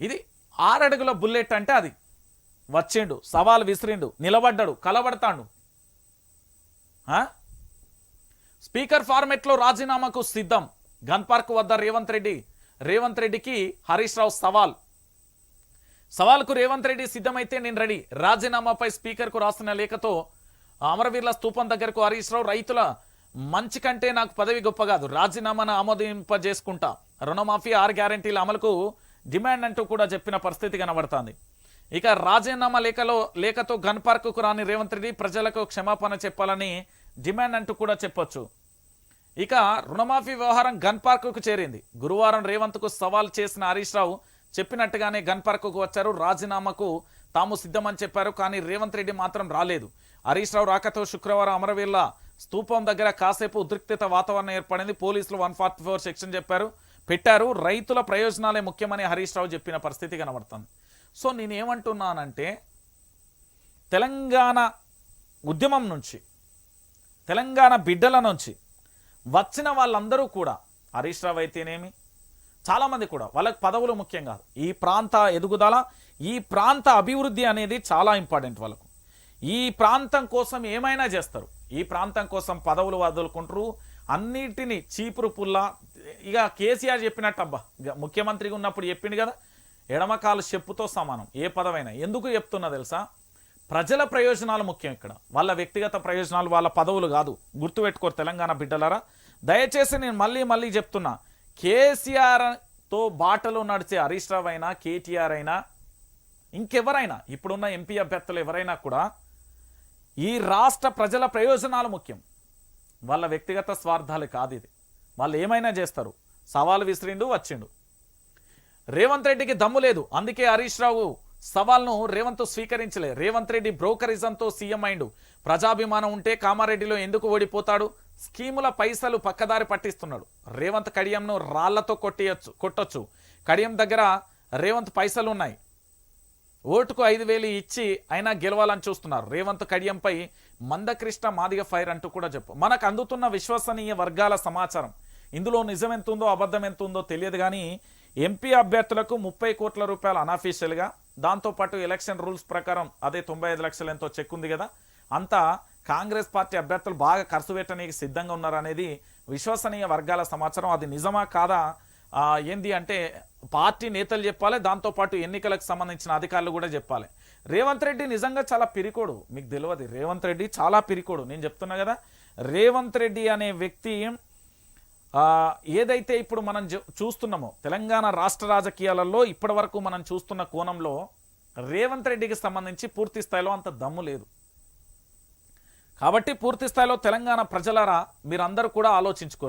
ఇది ఆరడుగుల బుల్లెట్ అంటే అది. వచ్చిండు సవాల్ విసిరిండు నిలబడ్డాడు కలబడతాడు. ఆ? స్పీకర్ ఫార్మెట్లో రాజీనామాకు సిద్ధం. గన్ పార్క్ వద్ద రేవంత్ రెడ్డి. రేవంత్ రెడ్డికి హరీష్ రావు సవాల్. సవాల్కు రేవంత్ రెడ్డి సిద్ధమైతే నేను రెడీ. రాజీనామాపై స్పీకర్కు రాసిన లేఖతో అమరవీర్ల స్తూపం దగ్గరకు హరీష్ రావు రైతుల మంచి కంటే నాకు పదవి గొప్ప కాదు. రాజీనామాను ఆమోదింపజేసుకుంటా. రుణమాఫీ ఆరు గ్యారంటీల అమలుకు డిమాండ్ అంటూ కూడా చెప్పిన పరిస్థితి కనబడుతోంది. ఇక రాజీనామా లేఖలో లేఖతో గన్ పార్కుకు రాని రేవంత్ రెడ్డి ప్రజలకు క్షమాపణ చెప్పాలని డిమాండ్ అంటూ కూడా చెప్పొచ్చు. ఇక రుణమాఫీ వ్యవహారం గన్ పార్కుకు చేరింది. గురువారం రేవంత్కు సవాల్ చేసిన హరీష్ రావు చెప్పినట్టుగానే గన్ పార్కుకు వచ్చారు. రాజీనామాకు తాము సిద్ధమని చెప్పారు కానీ రేవంత్ రెడ్డి మాత్రం రాలేదు. హరీష్ రావు రాకతో శుక్రవారం అమరవీళ్ళ స్తూపం దగ్గర కాసేపు ఉద్రిక్తత వాతావరణం ఏర్పడింది. పోలీసులు వన్ ఫార్టీ ఫోర్ సెక్షన్ చెప్పారు. పెట్టారు. రైతుల ప్రయోజనాలే ముఖ్యమని హరీష్ రావు చెప్పిన పరిస్థితి కనబడుతుంది. సో నేనేమంటున్నానంటే తెలంగాణ ఉద్యమం నుంచి తెలంగాణ బిడ్డల నుంచి వచ్చిన వాళ్ళందరూ కూడా హరీష్ రావు అయితేనేమి చాలామంది కూడా వాళ్ళకి పదవులు ముఖ్యం కాదు. ఈ ప్రాంత ఎదుగుదల ఈ ప్రాంత అభివృద్ధి అనేది చాలా ఇంపార్టెంట్ వాళ్ళకు. ఈ ప్రాంతం కోసం ఏమైనా చేస్తారు. ఈ ప్రాంతం కోసం పదవులు వదులుకుంటారు. అన్నిటినీ చీపురు పుల్ల ఇక కేసీఆర్ చెప్పినట్టు అబ్బా ముఖ్యమంత్రిగా ఉన్నప్పుడు చెప్పిండు కదా ఎడమకాలు చెప్పుతో సమానం ఏ పదవైనా ఎందుకు చెప్తున్నా తెలుసా? ప్రజల ప్రయోజనాలు ముఖ్యం ఇక్కడ. వాళ్ళ వ్యక్తిగత ప్రయోజనాలు వాళ్ళ పదవులు కాదు. గుర్తుపెట్టుకోరు తెలంగాణ బిడ్డలారా. దయచేసి నేను మళ్ళీ మళ్ళీ చెప్తున్నా కేసీఆర్తో బాటలో నడిచే హరీష్ రావు అయినా కేటీఆర్ అయినా ఇంకెవరైనా ఇప్పుడున్న ఎంపీ అభ్యర్థులు ఎవరైనా కూడా ఈ రాష్ట్ర ప్రజల ప్రయోజనాలు ముఖ్యం. వాళ్ళ వ్యక్తిగత స్వార్థాలు కాదు ఇది. వాళ్ళు ఏమైనా చేస్తారు. సవాలు విసిరిండు వచ్చిండు. రేవంత్ రెడ్డికి దమ్ము లేదు. అందుకే హరీష్ రావు సవాల్ను రేవంత్ స్వీకరించలే. రేవంత్ రెడ్డి బ్రోకరిజంతో సీఎం అయిండు. ప్రజాభిమానం ఉంటే కామారెడ్డిలో ఎందుకు ఓడిపోతాడు? స్కీముల పైసలు పక్కదారి పట్టిస్తున్నాడు. రేవంత్ కడియంను రాళ్ళతో కొట్టియచ్చు కొట్టొచ్చు. కడియం దగ్గర రేవంత్ పైసలు ఉన్నాయి ఓటుకు ఐదు వేలు ఇచ్చి అయినా గెలవాలని చూస్తున్నారు. రేవంత్ కడియంపై మందకృష్ణ మాదిగ ఫైర్ అంటూ కూడా చెప్పు. మనకు అందుతున్న విశ్వసనీయ వర్గాల సమాచారం. ఇందులో నిజం ఎంత ఉందో అబద్ధం ఎంత ఉందో తెలియదు కానీ ఎంపీ అభ్యర్థులకు ముప్పై కోట్ల రూపాయలు అనాఫీషియల్గా దాంతోపాటు ఎలక్షన్ రూల్స్ ప్రకారం అదే తొంభై ఐదు లక్షలు ఎంతో చెక్ ఉంది కదా. అంతా కాంగ్రెస్ పార్టీ అభ్యర్థులు బాగా ఖర్చు పెట్టడానికి సిద్ధంగా ఉన్నారనేది విశ్వసనీయ వర్గాల సమాచారం. అది నిజమా కాదా? ఏంది అంటే పార్టీ నేతలు చెప్పాలి దాంతోపాటు ఎన్నికలకు సంబంధించిన అధికారులు కూడా చెప్పాలి. రేవంత్ రెడ్డి నిజంగా చాలా పిరికోడు. మీకు తెలియదు రేవంత్ రెడ్డి చాలా పిరికోడు. నేను చెప్తున్నా కదా రేవంత్ రెడ్డి అనే వ్యక్తి ఏదైతే ఇప్పుడు మనం చూస్తున్నామో తెలంగాణ రాష్ట్ర రాజకీయాలలో ఇప్పటి వరకు మనం చూస్తున్న కోణంలో రేవంత్ రెడ్డికి సంబంధించి పూర్తి స్థాయిలో అంత దమ్ము లేదు. కాబట్టి పూర్తి స్థాయిలో తెలంగాణ ప్రజలారా మీరందరూ కూడా ఆలోచించుకోరు.